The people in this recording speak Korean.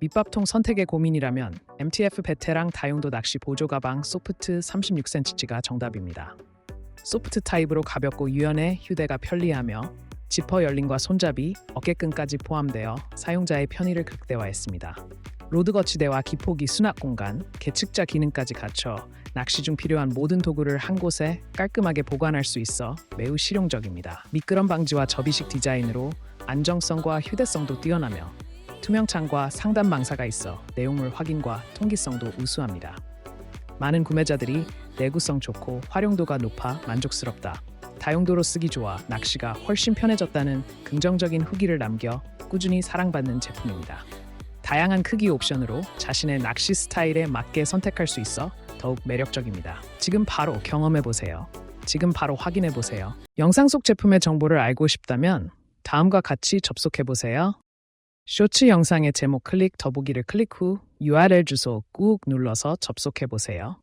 밑밥통 선택에 고민이라면 MTF 베테랑 다용도 낚시 보조 가방 소프트 36cm가 정답입니다. 소프트 타입으로 가볍고 유연해 휴대가 편리하며 지퍼 열림과 손잡이, 어깨끈까지 포함되어 사용자의 편의를 극대화했습니다. 로드 거치대와 기포기 수납 공간, 계측자 기능까지 갖춰 낚시 중 필요한 모든 도구를 한 곳에 깔끔하게 보관할 수 있어 매우 실용적입니다. 미끄럼 방지와 접이식 디자인으로 안정성과 휴대성도 뛰어나며 투명창과 상단 망사가 있어 내용물 확인과 통기성도 우수합니다. 많은 구매자들이 내구성 좋고 활용도가 높아 만족스럽다. 다용도로 쓰기 좋아 낚시가 훨씬 편해졌다는 긍정적인 후기를 남겨 꾸준히 사랑받는 제품입니다. 다양한 크기 옵션으로 자신의 낚시 스타일에 맞게 선택할 수 있어 더욱 매력적입니다. 지금 바로 경험해 보세요. 지금 바로 확인해 보세요. 영상 속 제품의 정보를 알고 싶다면 다음과 같이 접속해 보세요. 쇼츠 영상의 제목 클릭 더보기를 클릭 후 URL 주소 꾹 눌러서 접속해 보세요.